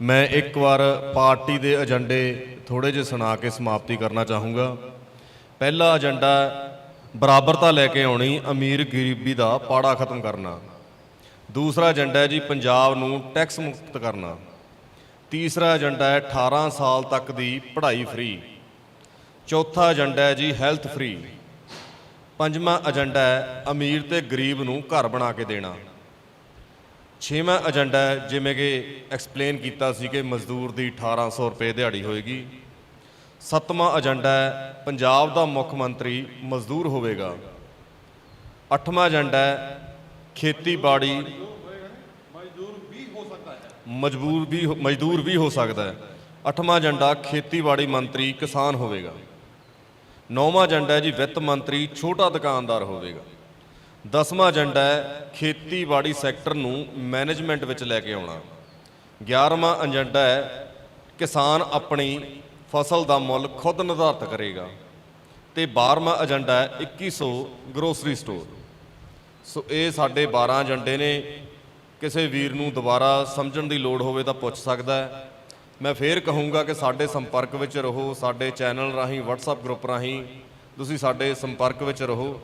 ਮੈਂ ਇੱਕ ਵਾਰ ਪਾਰਟੀ ਦੇ ਏਜੰਡੇ ਥੋੜੇ ਜਿਹੇ ਸੁਣਾ ਕੇ ਸਮਾਪਤੀ ਕਰਨਾ ਚਾਹੂੰਗਾ। ਪਹਿਲਾ ਏਜੰਡਾ ਬਰਾਬਰਤਾ ਲੈ ਕੇ ਆਉਣੀ ਅਮੀਰ ਗਰੀਬੀ ਦਾ ਪਾੜਾ ਖਤਮ ਕਰਨਾ। ਦੂਸਰਾ ਏਜੰਡਾ ਹੈ ਜੀ ਪੰਜਾਬ ਨੂੰ ਟੈਕਸ ਮੁਕਤ ਕਰਨਾ। ਤੀਸਰਾ ਏਜੰਡਾ ਹੈ 18 ਸਾਲ ਤੱਕ ਦੀ ਪੜ੍ਹਾਈ ਫ੍ਰੀ ਚੌਥਾ ਏਜੰਡਾ ਹੈ ਜੀ ਹੈਲਥ ਫ੍ਰੀ ਪੰਜਵਾਂ ਏਜੰਡਾ ਹੈ ਅਮੀਰ ਤੇ ਗਰੀਬ ਨੂੰ ਘਰ ਬਣਾ ਕੇ ਦੇਣਾ। ਛੇਵਾਂ ਏਜੰਡਾ ਹੈ, ਜਿਵੇਂ ਕਿ ਐਕਸਪਲੇਨ ਕੀਤਾ ਸੀ ਕਿ ਮਜ਼ਦੂਰ ਦੀ 1800 ਰੁਪਏ ਦਿਹਾੜੀ ਹੋਏਗੀ। ਸੱਤਵਾਂ ਏਜੰਡਾ ਹੈ, ਪੰਜਾਬ ਦਾ ਮੁੱਖ ਮੰਤਰੀ ਮਜ਼ਦੂਰ ਹੋਵੇਗਾ। ਅੱਠਵਾਂ ਏਜੰਡਾ ਹੈ, ਖੇਤੀਬਾੜੀ ਮਜਬੂਰ ਵੀ ਹੋ- ਮਜ਼ਦੂਰ ਵੀ ਹੋ ਸਕਦਾ ਹੈ। ਅੱਠਵਾਂ ਏਜੰਡਾ ਖੇਤੀਬਾੜੀ ਮੰਤਰੀ ਕਿਸਾਨ ਹੋਵੇਗਾ। ਨੌਵਾਂ ਏਜੰਡਾ ਹੈ ਜੀ ਵਿੱਤ ਮੰਤਰੀ ਛੋਟਾ ਦੁਕਾਨਦਾਰ ਹੋਵੇਗਾ। ਦਸਵਾਂ ਏਜੰਡਾ ਹੈ, ਖੇਤੀਬਾੜੀ ਸੈਕਟਰ ਨੂੰ ਮੈਨੇਜਮੈਂਟ ਵਿੱਚ ਲੈ ਕੇ ਆਉਣਾ। 11ਵਾਂ ਏਜੰਡਾ ਹੈ, ਕਿਸਾਨ ਆਪਣੀ ਫਸਲ ਦਾ ਮੁੱਲ ਖੁਦ ਨਿਰਧਾਰਤ ਕਰੇਗਾ। ਤੇ 12ਵਾਂ ਏਜੰਡਾ ਹੈ 2100 ਗਰੋਸਰੀ ਸਟੋਰ। ਸੋ ਇਹ ਸਾਡੇ 12 ਏਜੰਡੇ ਨੇ। ਕਿਸੇ ਵੀਰ ਨੂੰ ਦੁਬਾਰਾ ਸਮਝਣ ਦੀ ਲੋੜ ਹੋਵੇ ਤਾਂ ਪੁੱਛ ਸਕਦਾ ਹੈ। ਮੈਂ ਫੇਰ ਕਹੂੰਗਾ ਕਿ ਸਾਡੇ ਸੰਪਰਕ ਵਿੱਚ ਰਹੋ, ਸਾਡੇ ਚੈਨਲ ਰਾਹੀਂ, WhatsApp ਗਰੁੱਪ ਰਾਹੀਂ। ਤੁਸੀਂ ਸਾਡੇ ਸੰਪਰਕ ਵਿੱਚ ਰਹੋ।